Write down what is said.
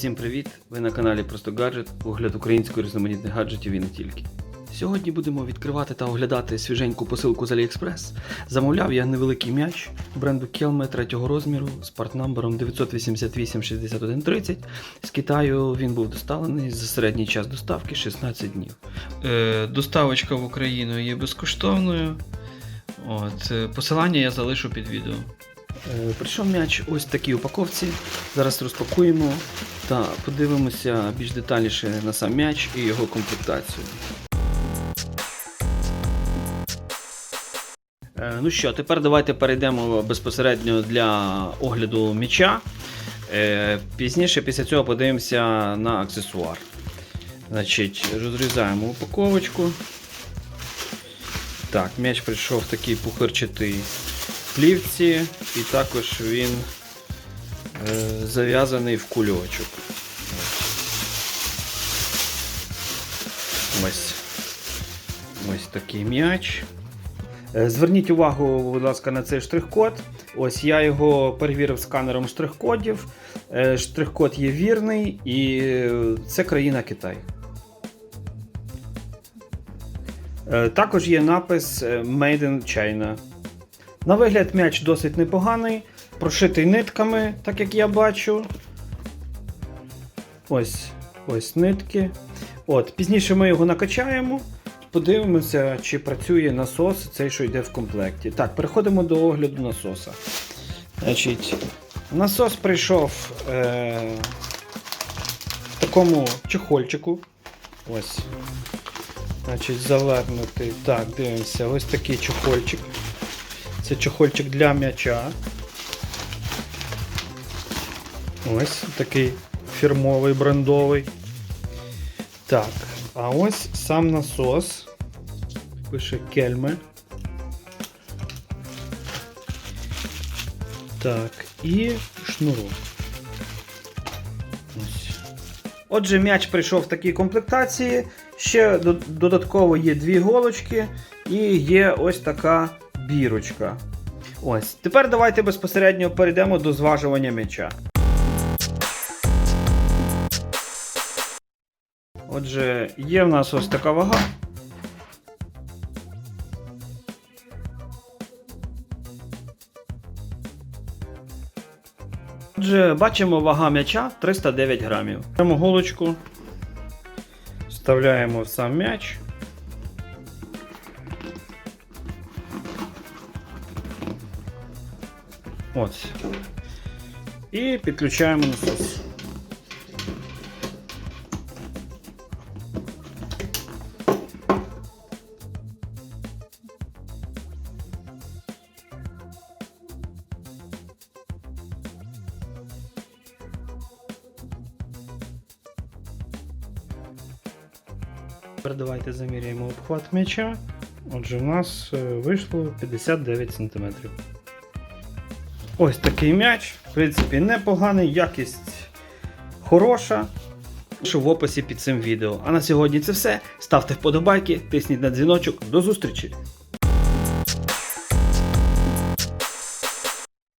Всім привіт! Ви на каналі Просто Гаджет, огляд української різноманітних гаджетів і не тільки. Сьогодні будемо відкривати та оглядати свіженьку посилку з AliExpress. Замовляв я невеликий м'яч бренду Kelme третього розміру з партнамбером 988-6130. З Китаю він був доставлений за середній час доставки 16 днів. Е, доставочка в Україну є безкоштовною. От, е, посилання я залишу під відео. Е, Прийшов м'яч ось в такій упаковці. Зараз розпакуємо та подивимося більш детальніше на сам м'яч і його комплектацію. Е, Ну що, тепер давайте перейдемо безпосередньо для огляду м'яча. Е, Пізніше після цього подивимося на аксесуар. Значить, розрізаємо упаковочку. Так, м'яч прийшов в такий пухирчатий плівці, і також він е, зав'язаний в кульочок. Ось. Ось такий м'яч. Е, Зверніть увагу, будь ласка, на цей штрих-код. Ось я його перевірив сканером штрих-кодів. Е, Штрих-код є вірний, і це країна Китай. Е, Також є напис Made in China. На вигляд м'яч досить непоганий, прошитий нитками, так як я бачу. Ось ось нитки. От, Пізніше ми його накачаємо. Подивимося, чи працює насос, цей, що йде в комплекті. Так, переходимо до огляду насоса. Значить, насос прийшов е, в такому чехольчику. Ось. Значить, завернутий. Так, дивимося, ось такий чехольчик. Це чохольчик для м'яча. Ось такий фірмовий брендовий. Так, а ось сам насос. Пише кельме. Так, і шнурок. Отже, м'яч прийшов в такій комплектації. Ще додатково є дві голочки і є ось така бірочка. Ось. Тепер давайте безпосередньо перейдемо до зважування м'яча. Отже, є в нас ось така вага. Отже, бачимо вага м'яча 309 грамів. Беремо голочку, вставляємо в сам м'яч. Ось. І підключаємо насос. Тепер давайте заміряємо обхват м'яча. Отже, в нас е, вийшло 59 см. Ось такий м'яч. В принципі, непоганий, якість хороша. Що в описі під цим відео. А на сьогодні це все. Ставте вподобайки, тисніть на дзвіночок. До зустрічі!